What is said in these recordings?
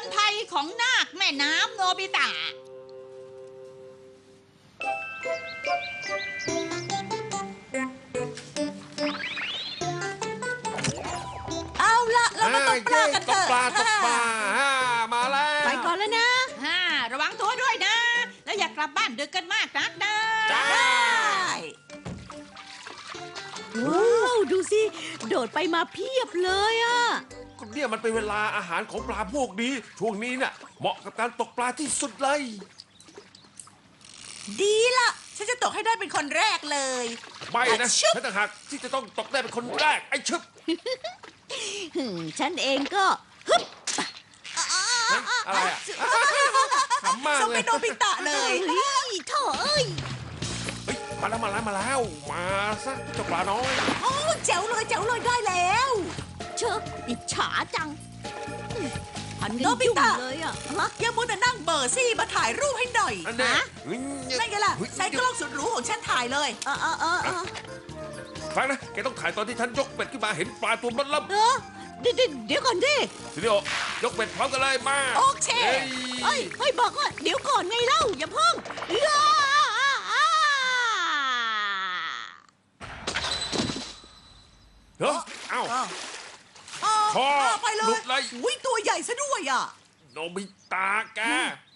ญภัยของนาคแม่น้ำโนบิตะ เอาละเรามาตกปลากันเถตกอะปลาตกปลาอ่ามาแล้วไปก่อนแล้วนะฮ่าระวังตัวด้วยนะ แล้วอย่ากลับบ้านดึกกันมากนักนะจ้า ได้ว้าวดูสิ โดดไปมาเพียบเลยอะก็เนี่ยมันเป็นเวลาอาหารของปลาพวกนี้ ช่วงนี้เนี่ยเหมาะกับการตกปลาที่สุดเลย ดีละฉันจะตกให้ได้เป็นคนแรกเลยไม่นะอะชึบฉันต่างหากที่จะต้องตกได้เป็นคนแรกไอ้ชึบหึ่มฉันเองก็ฮึบฮะอะไรอะขำมากส่งเลไปยโนบิตะเลย เฮ้ยโถ่เอ้ยเฮ้ย มาแล้วมาแล้วมาแล้ว มาซะเจ้าปลาน้อย โอ้แจ๋วเลยแจ๋วเลยได้แล้ว เชอะอิจฉาจังพันโนกันบิยุ่งตะเลยอะฮะอย่ามัวแต่นั่งเบอร์ซี่มาถ่ายรูปให้หน่อยอันเนี้ยฮะเฮ้ยนั่นไงล่ะเฮ้ยใช้กล้องสุดหรูของฉันถ่ายเลยเออเออเออเออฟังนะแกต้องถ่ายตอนที่ฉันยกเป็ดขึ้นมาเห็นปลาตัวมันล่ำเออเดี๋ยวเดี๋ยวเดี๋ยวก่อนดิทีนี้ยกเป็ดพร้อมกันเลยมาโอเคเฮ้ยเฮ้ยเฮ้ยบอกว่าเดี๋ยวก่อนไงเล่าอย่าเพิ่งอ้าอ้า เฮ้ยเอ้า อ้าวอ้าวพ่ออ้าวไปเลหลุยดเลย อุ้ยตัวใหญ่ซะด้วยอะ โนบิตาแก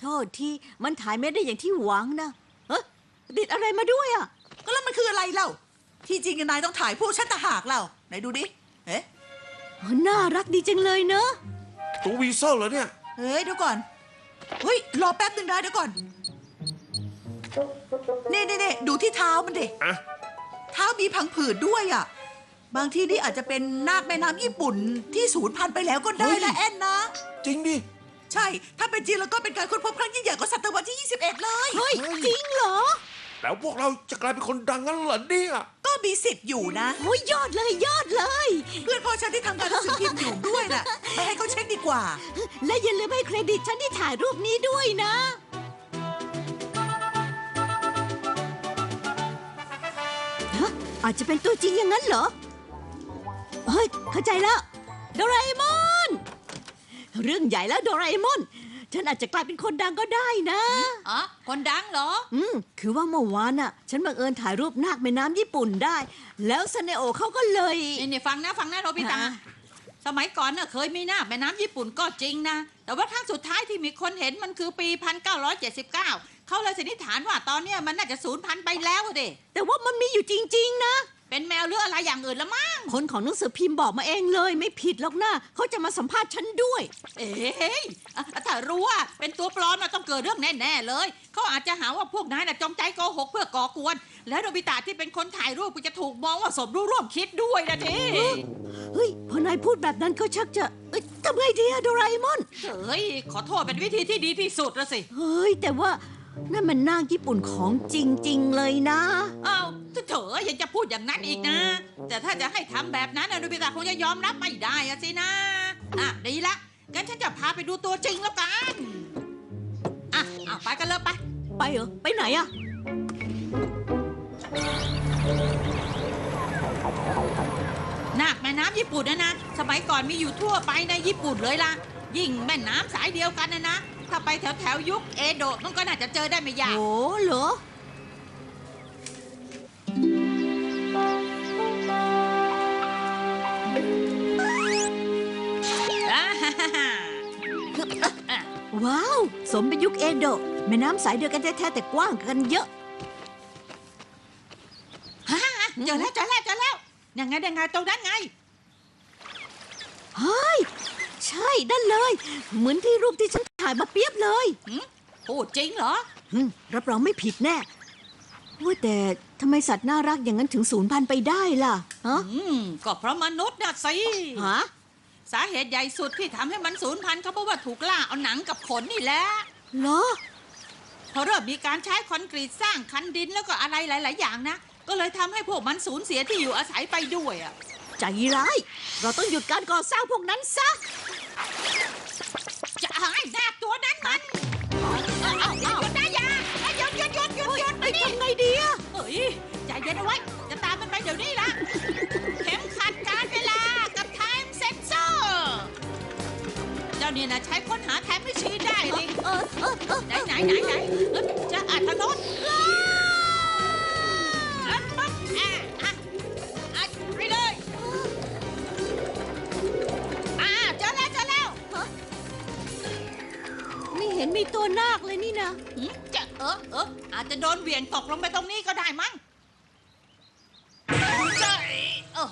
โทษทีมันถ่ายไม่ได้อย่างที่หวังนะเฮ้ยติดอะไรมาด้วยอะ ก็แล้วมันคืออะไรเล่า ที่จริงนายต้องถ่ายพวกฉันต่างหากเล่าไหนดูดิ เอ๊ะน่ารักดีจังเลยเนอะตัววีเซอร์เหรอเนี่ย เฮ้ยเดี๋ยวก่อน เฮ้ย รอแป๊บหนึ่งได้เดี๋ยวก่อน นี่นี่นี่ดูที่เท้ามันดิ อะ เท้ามีพังผืดด้วยอะ บางทีนี่อาจจะเป็นนาคแม่น้ำญี่ปุ่นที่สูญพันธุ์ไปแล้วก็ได้นะแอนนะ จริงดิ ใช่ ถ้าเป็นจริงแล้วก็เป็นการค้นพบครั้งยิ่งใหญ่ของศตวรรษที่ 21 เลย เฮ้ย จริงเหรอแล้วพวกเราจะกลายเป็นคนดังงั้นเหรอเนี่ย ก็มีสิทธิ์อยู่นะ โอ้ยยอดเลยยอดเลย เพื่อนพ่อฉันที่ทำงานหนังสือพิมพ์อยู่ด้วยน่ะไปให้เขาเช็คดีกว่า และอย่าลืมให้เครดิตฉันที่ถ่ายรูปนี้ด้วยนะ ฮะอาจจะเป็นตัวจริงอย่างนั้นเหรอ เฮ้ยเข้าใจแล้ว โดราเอมอน เรื่องใหญ่แล้วโดราเอมอน ฉันอาจจะกลายเป็นคนดังก็ได้นะ อ๋อ คนดังเหรอ อืม คือว่าเมื่อวานน่ะ ฉันบังเอิญถ่ายรูปนาคแม่น้ำญี่ปุ่นได้ แล้วซาเนโอเขาก็เลย นี่นี่ฟังนะฟังนะโนบิตะฮะสมัยก่อนน่ะเคยมีหน้าคแม่น้ำญี่ปุ่นก็จริงนะ แต่ว่าครั้งสุดท้ายที่มีคนเห็นมันคือปี 1979 เขาเลยสันนิษฐานว่าตอนเนี้ยมันน่าจะสูญพันธุ์ไปแล้วอะเดแต่ว่ามันมีอยู่จริง ๆ นะ เป็นแมวหรืออะไรอย่างอื่นละมั้งคนของหนังสือพิมพ์บอกมาเองเลย ไม่ผิดหรอกนะเขาจะมาสัมภาษณ์ฉันด้วย เอ้ยอะถ้ารู้ว่าเป็นตัวปลอมน่ะต้องเกิดเรื่องแน่ๆเลย เขาอาจจะหาว่าพวกนายน่ะจงใจโกหกเพื่อก่อกวน แล้วโนบิตะที่เป็นคนถ่ายรูปก็จะถูกมองว่าสมรู้ร่วมคิดด้วยนะทีเฮ้ยพอนายพูดแบบนั้นก็ชักจะเอ้ยทำไงดีอะโดราเอมอนเฮ้ยขอโทษเป็นวิธีที่ดีที่สุดละสิ เฮ้ยแต่ว่า นั่นมันนางญี่ปุ่นของจริง ๆ เลยนะ อ้าวเถอะยังจะพูดอย่างนั้นอีกนะ แต่ถ้าจะให้ทำแบบนั้นนะโนบิตะคงจะยอมรับไม่ได้อะสินะ อะดีละงั้นฉันจะพาไปดูตัวจริงแล้วกัน อะเอาไปกันเลยไป ไปเหรอ ไปไหนอะนาคแม่น้ำญี่ปุ่นนะนะ สมัยก่อนมีอยู่ทั่วไปในญี่ปุ่นเลยล่ะ ยิ่งแม่น้ำสายเดียวกันนะนะ ถ้าไปแถวแถวๆยุคเอโดะมันก็น่าจะเจอได้ไม่ยากโอ้เหรออ่าฮ่าฮ่าฮ่าว้าว สมเป็นยุคเอโดะแม่น้ำสายเดียวกันแท้ๆแต่กว้างกันเยอะฮ่าฮ่าเจอแล้วเจอแล้วเจอแล้วยังไงยังไงตรงนั้นไงเฮ้ย ใช่นั่นเลย เหมือนที่รูปที่ฉัน ถ่ายมาเปียบเลยพูดจริงเหรอหึรับรองไม่ผิดแน่ว่าแต่ทำไมสัตว์น่ารักอย่างนั้นถึงศูนย์พันธุ์ไปได้ล่ะฮะอืมก็เพราะมนุษย์น่ะสิฮะสาเหตุใหญ่สุดที่ทำให้มันสูญพันธุ์เขาเพราะว่าถูกล่าเอาหนังกับขนนี่แหละเหรอพอเริ่มมีการใช้คอนกรีตสร้างคันดินแล้วก็อะไรหลาย ๆ อย่างนะ ก็เลยทำให้พวกมันสูญเสียที่อยู่อาศัยไปด้วยอะใจร้าย เราต้องหยุดการก่อสร้างพวกนั้นซะจะ หายหน้าตัวนั้นมันเอาเอาเอาหยุดนะอยาหยุดหยุดหยุดหยุดหยุดไอ้นี่ทำไงดีอะเฮ้ยใจเย็นเอาไว้ จะตามมันไปเดี๋ยวนี้ละเข็มขัดการเวลากับไทม์เซ็นเซอร์เจ้าเนี่ยนะใช้ค้นหาแทนไม่ชี้ได้เลยเออเออเออไหนไหนไหนไหนเอ้ยจะอ่านทาง ม่เห็นมีตัวนาคเลยนี่นะ หืมจะเออเอออาจจะโดนเหวี่ยงตกลงไปตรงนี้ก็ได้มั้งจะเออ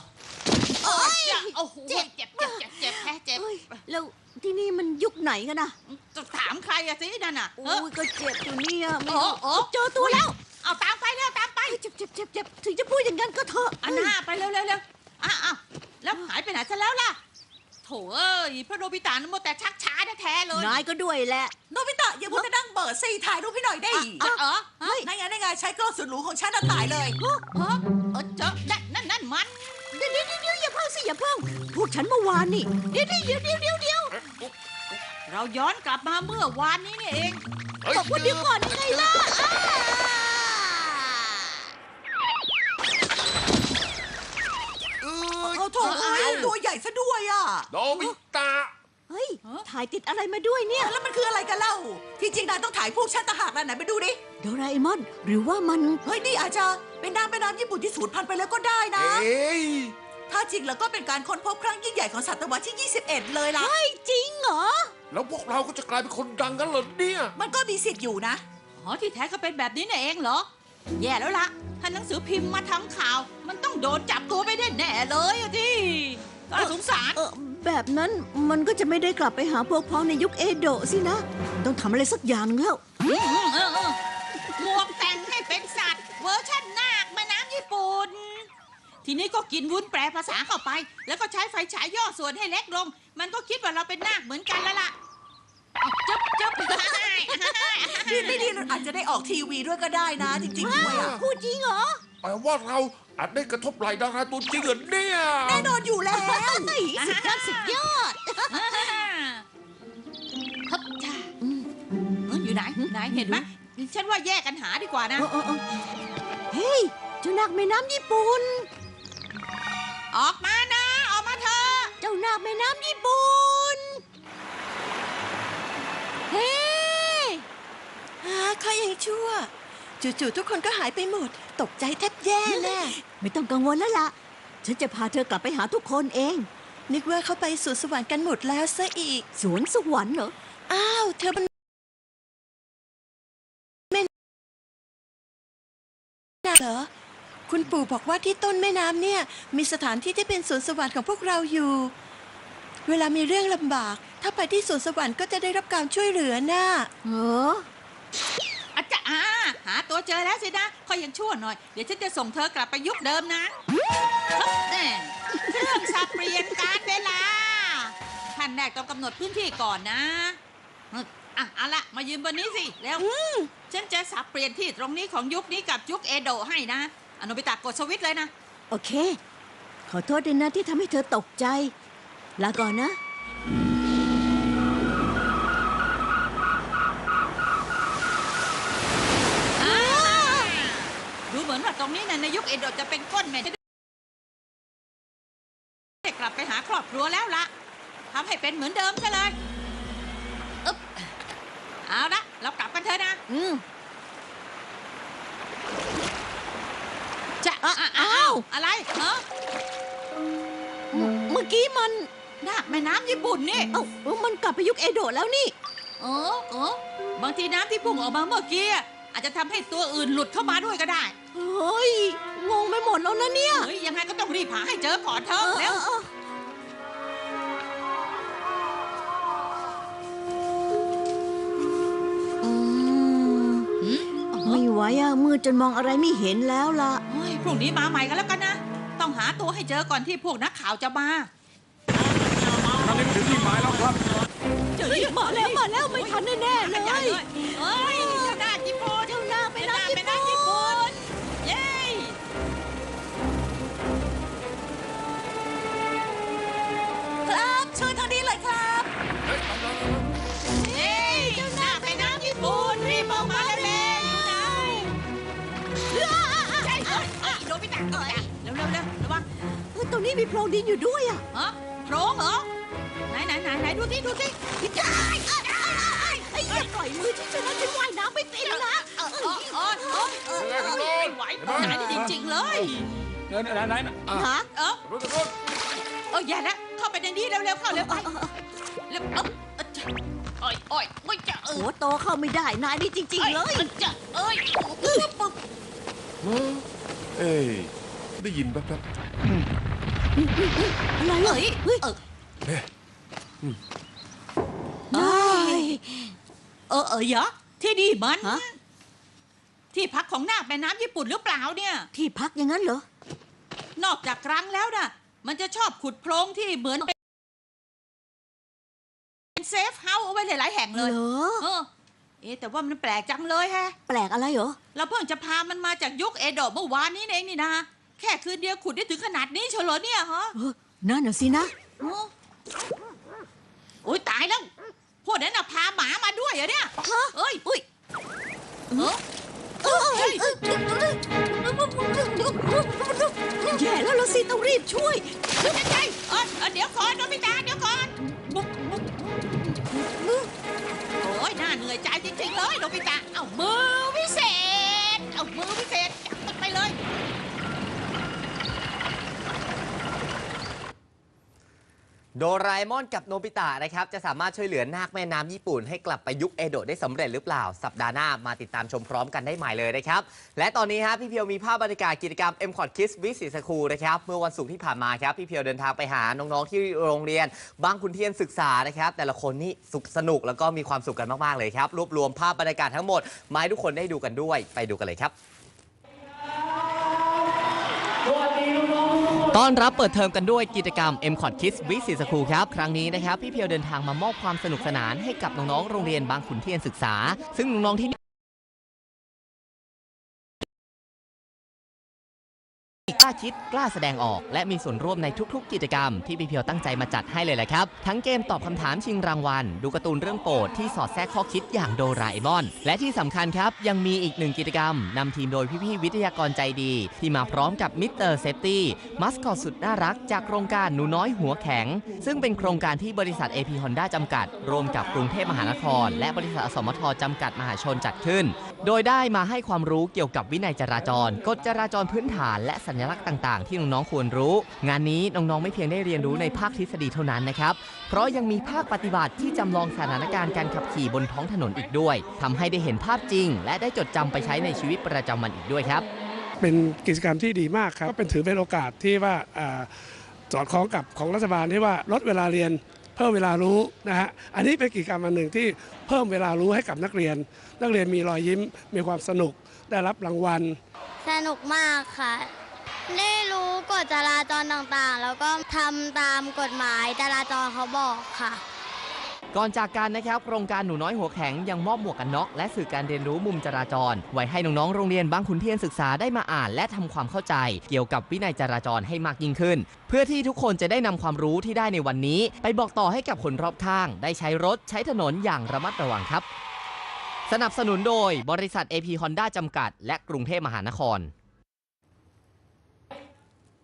โอ้ยจะโอ้โหเจ็บเจ็บเจ็บเจ็บเจ็บแพ้เจ็บเอ้ยแล้วที่นี่มันยุคไหนกันนะจะถามใครอะสินั่นน่ะโอ้เออยก็เจ็บอยู่เนี่ยไม่โอ้รู้โอ้ เจอตัวแล้วเอาตามไปแล้วตามไปเอ้ยเจ็บเจ็บเจ็บเจ็บถึงจะพูดอย่างนั้นก็เถอะอันหน้าไปเร็วเร็วเร็วอะอะแล้วหายไปไหนซะแล้วล่ะ โถเอ้ยพระโนบิตานะโมวแต่ชักช้า แท้ๆเลย นายก็ด้วยแหละ โนบิตะอย่าพูดจะนั่งเบิดสิถ่ายรูปให้หน่อยได้จะเออฮะนั่นไงนั่นไงใช้กล้องสุดหรูของฉันน่ะถ่ายเลยฮะเออเจอนั่นนั่นนั่นมัน เดี๋ยวเดี๋ยวเดี๋ยวอย่าเพิ่งสิอย่าเพิ่ง พวกฉันเมื่อวานนี่ เดี๋ยวเดี๋ยวเดี๋ยวเดี๋ยวเดี๋ยวเราย้อนกลับมาเมื่อวานนี้นี่เองเฮ้ยบอกว่าเดี๋ยวก่อนยังไงล่ะอ้าเอ้ยโอ้โถเอ้ยตัวใหญ่ซะด้วยอะ โนบิตะ เฮ้ย ถ่ายติดอะไรมาด้วยเนี่ย แล้วมันคืออะไรกันเล่า ที่จริงนายต้องถ่ายพวกฉันต่างหากนะไหนไปดูดิ โดราเอมอน หรือว่ามัน เฮ้ย นี่อาจจะเป็นน้ำแม่น้ำญี่ปุ่นที่สูญพันธุ์ไปแล้วก็ได้นะ เอ้ยถ้าจริงแล้วก็เป็นการค้นพบครั้งยิ่งใหญ่ของศตวรรษที่ 21 เลยล่ะ เฮ้ย จริงเหรอ แล้วพวกเราก็จะกลายเป็นคนดังกันเหรอเนี่ยมันก็มีสิทธิ์อยู่นะ อ๋อที่แท้ก็เป็นแบบนี้นี่เองเหรอ แย่แล้วล่ะ ถ้าหนังสือพิมพ์มาทำข่าว มันต้องโดนจับตัวไปได้แน่เลยอะที่น่าสงสาร เออ แบบนั้นมันก็จะไม่ได้กลับไปหาพวกพ้องในยุคเอโดะสินะ ต้องทำอะไรสักอย่างแล้วอืมเออเออหมวกแต่งให้เป็นสัตว์ เวอร์ชันนาคแม่น้ำญี่ปุ่น ทีนี้ก็กินวุ้นแปลภาษาเข้าไป แล้วก็ใช้ไฟฉายย่อส่วนให้เล็กลง มันก็คิดว่าเราเป็นนาคเหมือนกันแล้วล่ะจับจับดีไม่ดีเราอาจจะได้ออกทีวีด้วยก็ได้นะ จริงๆด้วยอะพูดจริงเหรอแปลว่าเรา อาจได้กระทบไหลดาราตัวจริงเหรอเนี่ยแน่นอนอยู่แล้วเฮ้ยสุดยอดสุดยอดฮึบจ้าอืมเอ้ยอยู่ไหนไหนเห็นไหมฉันว่าแยกกันหาดีกว่านะเออเออเออเฮ้ยเจ้านาคแม่น้ำญี่ปุ่น ออกมานะ ออกมาเถอะ เจ้านาคแม่น้ำญี่ปุ่น เฮ้ อ่าเขายังชั่ว จู่ๆทุกคนก็หายไปหมด ตกใจแทบแย่แน่ไม่ต้องกังวลแล้วล่ะ ฉันจะพาเธอกลับไปหาทุกคนเอง นึกว่าเขาไปสู่สวรรค์กันหมดแล้วซะอีก สวนสวรรค์เหรอ อ้าว เธอมันแม่น้ำเหรอ คุณปู่บอกว่าที่ต้นแม่น้ำเนี่ย มีสถานที่ที่เป็นสวนสวรรค์ของพวกเราอยู่ เวลามีเรื่องลำบาก ถ้าไปที่สวนสวรรค์ก็จะได้รับการช่วยเหลือน่ะ เออ อาจจะอ่าหาตัวเจอแล้วสินะก็ยังชั่วหน่อย เดี๋ยวฉันจะส่งเธอกลับไปยุคเดิมนะฮึบแน่เครื่องสับเปลี่ยนการเวลาท่านแรกต้องกำหนดพื้นที่ก่อนนะฮึบอะเอาละมายืนบนนี้สิแล้วฉันจะสับเปลี่ยนที่ตรงนี้ของยุคนี้กับยุคเอโดะให้นะอนุบิตะกดสวิตช์เลยนะ โอเค ขอโทษด้วยนะที่ทำให้เธอตกใจ ลาก่อนนะ ดูเห มือนว่าตรงนี้นะในยุคเอโดะจะเป็นก้นแม่จะได้กลับไปหาครอบครัวแล้วละทำให้เป็นเหมือนเดิมซะเลยอึ๊บเอาละเรากลับกันเถอะนะ อืมจะอะอะอ้าอ้าววอะไรเออเมื่อกี้มันนาคแม่น้ำญี่ปุ่นนี่เอ้ามันกลับไปยุคเอโดะแล้วนี่ เออเออบางทีน้ำที่พุ่งออกมาเมื่อกี้อาจจะทำให้ตัวอื่นหลุดเข้ามาด้วยก็ได้ เฮ้ย งงไปหมดแล้วนะเนี่ย เฮ้ยยังไงก็ต้องรีบหาให้เจอก่อนเถอะเร็วเอออืมหืมไม่ไหวอะมืดจนมองอะไรไม่เห็นแล้วล่ะ เฮ้ยพรุ่งนี้มาใหม่กันแล้วกันนะ ต้องหาตัวให้เจอก่อนที่พวกนักข่าวจะมา ตอนนี้มาถึงที่หมายแล้วครับเฮ้ยมาแล้วมาแล้วไม่ทันแน่ๆเลใหญ่ยเลยเฮ้ย ๆเร็วๆระวังเออตรงนี้มีโพรงดินอยู่ด้วยอะฮะโพรงเหรอ ไหนไหนไหนไหนดดูสิดูสิไอ้ไอ้อย่าปล่อยมือที่ฉันนะฉันว่ายน้ำไม่เป็นละเออเออเออเออเออไม่ไหวไหนจริงๆเลยเดินไหนไหนไหนอะฮะเออรู้ตัวเอออย่านะเข้าไปในนี้เร็วๆเข้าเร็วไปเร็วเออเออจะโอ้ยโอ้ยไม่จะเอหัอวโตเข้าไม่ได้นายนี่จริง ๆ เลยอ้จะเอ้ยปึ๊บปึ๊บเอ้ยได้ยินแป๊บ อะไรเหรอเอ้ยเฮ้ยเออๆเอ๊ะเอ้ยเออเออเหรอที่นี่มัน ฮะ ที่พักของนาคแม่น้ำญี่ปุ่นหรือเปล่าเนี่ย ที่พักอย่างนั้นเหรอ นอกจากรังแล้วนะมันจะชอบขุดโพรงที่เหมือนเป็นเซฟเฮาส์เอาไว้หลายๆแห่งเลยเหรอเออเอ๊ะแต่ว่ามันแปลกจังเลยแฮะ แปลกอะไรเหรอ เราเพิ่งจะพามันมาจากยุคเอโดะเมื่อวานนี้เองนี่นะ แค่คืนเดียวขุดได้ถึงขนาดนี้เฉลอเนี่ยฮะเออนั่นน่ะสินะ โอ้โอ้ยตายแล้วพวกนั้นน่ะพาหมามาด้วยเหรอเนี่ยฮะ เอ้ยอุ้ยเออเอ้ยเอ้ยเอ้ยแย่แล้วเราสิต้องรีบช่วย เดี๋ยวใจเออเออเดี๋ยวก่อนโนบิตาเดี๋ยวก่อนบุ๊บบุ๊บโอ้ยน่าเหนื่อยใจจริงๆเลยโนบิตาเอามือวิเศษ เอามือวิเศษจับมันไปเลย โดราเอมอนกับโนบิตะนะครับ จะสามารถช่วยเหลือนาคแม่น้ำญี่ปุ่น ให้กลับไปยุคเอโดะได้สำเร็จหรือเปล่า สัปดาห์หน้ามาติดตามชมพร้อมกันได้ใหม่เลยนะครับ และตอนนี้ฮะพี่เพียวมีภาพบรรยากาศกิจกรรม m c o t Kids วิสิสคูนะครับ เมื่อวันศุกร์ที่ผ่านมาครับ พี่เพียวเดินทางไปหาน้อง ๆ ที่โรงเรียนบางขุนเทียนศึกษานะครับ แต่ละคนนี่สุขสนุกแล้วก็มีความสุขกันมากๆเลยครับรวบรวมภาพบรรยากาศทั้งหมดมาให้ทุกคนได้ดูกันด้วยไปดูกันเลยครับ ต้อนรับเปิดเทอมกันด้วยกิจกรรม m c o t Kids Week 4 School ครับ ครั้งนี้นะครับ พี่เพียวเดินทางมามอบความสนุกสนานให้กับน้อง ๆ โรงเรียนบางขุนเทียนศึกษา ซึ่งน้อง ๆ ที่ คิดกล้าแสดงออก และมีส่วนร่วมในทุกๆ กิจกรรมที่พี่เพียวตั้งใจมาจัดให้เลยแหละครับ ทั้งเกมตอบคำถามชิงรางวัล ดูการ์ตูนเรื่องโปรดที่สอดแทรกข้อคิดอย่างโดราเอมอน และที่สำคัญครับ ยังมีอีกหนึ่งกิจกรรมนำทีมโดยพี่ๆวิทยากรใจดี ที่มาพร้อมกับมิสเตอร์เซฟตี้มัสคอตสุดน่ารัก จากโครงการหนูน้อยหัวแข็ง ซึ่งเป็นโครงการที่บริษัท AP Honda จำกัดร่วมกับกรุงเทพมหานคร และบริษัทสมทจำกัดมหาชนจัดขึ้น โดยได้มาให้ความรู้เกี่ยวกับวินัยจราจรกฎจราจรพื้นฐานและสัญลักษณ์ต่างๆ ที่น้องๆควรรู้ งานนี้น้องๆไม่เพียงได้เรียนรู้ในภาคทฤษฎีเท่านั้นนะครับ เพราะยังมีภาคปฏิบัติที่จำลองสถานการณ์การขับขี่บนท้องถนนอีกด้วยทำให้ได้เห็นภาพจริง และได้จดจำไปใช้ในชีวิตประจำวันอีกด้วยครับ เป็นกิจกรรมที่ดีมากครับก็เป็นถือเป็นโอกาสที่ว่าอ่าสอดคล้องกับของรัฐบาลที่ว่าลดเวลาเรียนเพิ่มเวลารู้นะฮะอันนี้เป็นกิจกรรมอันหนึ่งที่เพิ่มเวลารู้ให้กับนักเรียน นักเรียนมีรอยยิ้มมีความสนุกได้รับรางวัล สนุกมากค่ะ ได้รู้กฎจราจรต่างๆ แล้วก็ทำตามกฎหมายจราจรเขาบอกค่ะ ก่อนจากกันนะครับโครงการหนูน้อยหัวแข็งยังมอบหมวกกันน็อกและสื่อการเรียนรู้มุมจราจร ไว้ให้น้องๆโรงเรียนบางขุนเทียนศึกษาได้มาอ่านและทำความเข้าใจ เกี่ยวกับวินัยจราจรให้มากยิ่งขึ้น เพื่อที่ทุกคนจะได้นำความรู้ที่ได้ในวันนี้ ไปบอกต่อให้กับคนรอบข้าง ได้ใช้รถใช้ถนนอย่างระมัดระวังครับ สนับสนุนโดยบริษัท AP Honda จำกัด และกรุงเทพมหานคร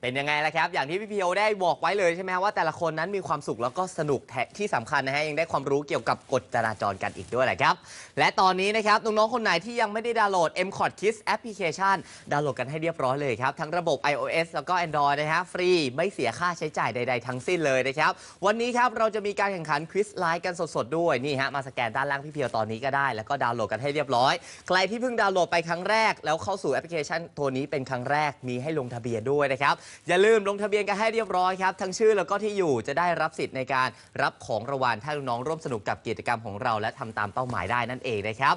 เป็นยังไงล่ะครับ อย่างที่พี่พีโอได้บอกไว้เลยใช่ไหมว่าแต่ละคนนั้นมีความสุขแล้วก็สนุกแท้ที่สำคัญนะฮะยังได้ความรู้เกี่ยวกับกฎจราจรกันอีกด้วยแหละครับ และตอนนี้นะครับน้องๆคนไหนที่ยังไม่ได้ดาวน์โหลด m c o t Kids Application ดาวน์โหลดกันให้เรียบร้อยเลยครับ ทั้งระบบ iOS แล้วก็ Android นะฮะฟรีไม่เสียค่าใช้จ่ายใด ๆ ทั้งสิ้นเลยนะครับ วันนี้ครับเราจะมีการแข่งขันควิสไลฟ์กันสดๆด้วยนี่ฮะมาสแกนด้านล่างพี่เพียวตอนนี้ก็ได้ แล้วก็ดาวน์โหลดกันให้เรียบร้อย ใครที่เพิ่งดาวน์โหลดไปครั้งแรก แล้วเข้าสู่แอปพลิเคชันตัวนี้เป็นครั้งแรกมีให้ลงทะเบียนด้วยนะครับอย่าลืมลงทะเบียนกันให้เรียบร้อยครับ ทั้งชื่อแล้วก็ที่อยู่จะได้รับสิทธิ์ในการรับของรางวัลถ้าน้องๆร่วมสนุกกับกิจกรรมของเรา และทำตามเป้าหมายได้นั่นเองนะครับ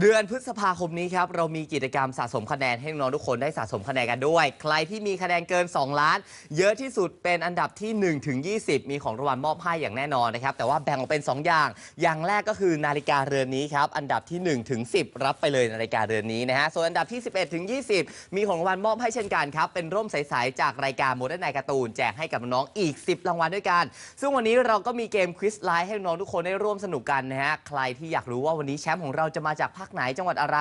เดือนพฤษภาคมนี้ครับ เรามีกิจกรรมสะสมคะแนนให้น้องๆทุกคนได้สะสมคะแนนกันด้วย ใครที่มีคะแนนเกิน 2 ล้าน เยอะที่สุดเป็นอันดับที่ 1 ถึง 20 มีของรางวัลมอบให้อย่างแน่นอนนะครับ แต่ว่าแบ่งออกเป็น 2 อย่าง อย่างแรกก็คือนาฬิกาเรือนนี้ครับ อันดับที่ 1 ถึง 10 รับไปเลยนาฬิกาเรือนนี้นะฮะ ส่วนอันดับที่ 11 ถึง 20 มีของรางวัลมอบให้เช่นกันครับ เป็นร่มใสๆจากรายการโมเดิร์นไนการ์ตูนแจกให้กับน้องอีก 10 รางวัลด้วยกัน ซึ่งวันนี้เราก็มีเกมควิสไลฟ์ให้น้องทุกคนได้ร่วมสนุกกันนะฮะ ใครที่อยากรู้ว่าวันนี้แชมป์ของเราจะมาจากภาคคไหนจังหวัดอะไร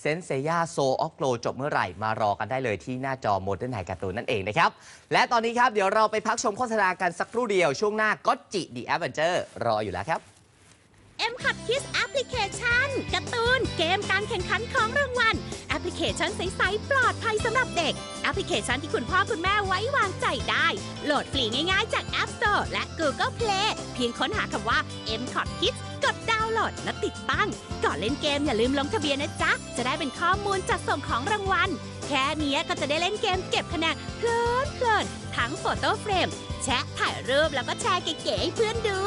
เซนเซย่าโซออกโกลจบเมื่อไหร่มารอกันได้เลยที่หน้าจอโมเดิร์นไนการ์ตูนนั่นเองนะครับ และตอนนี้ครับ เดี๋ยวเราไปพักชมโฆษณากันสักครู่เดียวช่วงหน้าก็จิดีแอดเวนเจอร์รออยู่แล้วครับ M c o t Kids Application การ์ตูน เกมการแข่งขันของรางวัลแอปพลิเคชันใสๆปลอดภัยสำหรับเด็ก แอปพลิเคชันที่คุณพ่อคุณแม่ไว้วางใจได้ โหลดฟรีง่ายๆจาก App Store และ Google Play เพียงค้นหาคำว่า M c o t Kids กดดาวน์โห ลดและติดตั้ง ก่อนเล่นเกมอย่าลืมลงทะเบียนนะจ๊ะ จะได้เป็นข้อมูลจัดส่งของรางวัล แค่นี้ก็จะได้เล่นเกมเก็บคะแนนเพลินเพลินๆทั้งโฟโต้เฟรม แชะถ่ายรูปแล้วก็แชร์เก๋ๆให้เพื่อนดู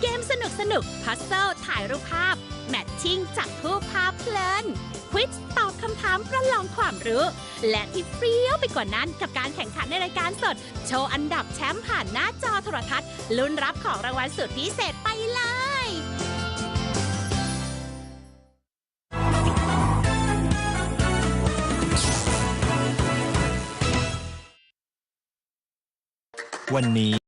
เกมสนุกสนุกพัซเซิลถ่ายรูปภาพ แมทชิ่งจับคู่ภาพเพลินควิสตอบคำถามประลองความรู้ และที่เปรี้ยวไปกว่านั้นกับการแข่งขันในรายการสด โชว์อันดับแชมป์ผ่านหน้าจอโทรทัศน์ลุ้นรับของรางวัลสุดพิเศษไป วันนี้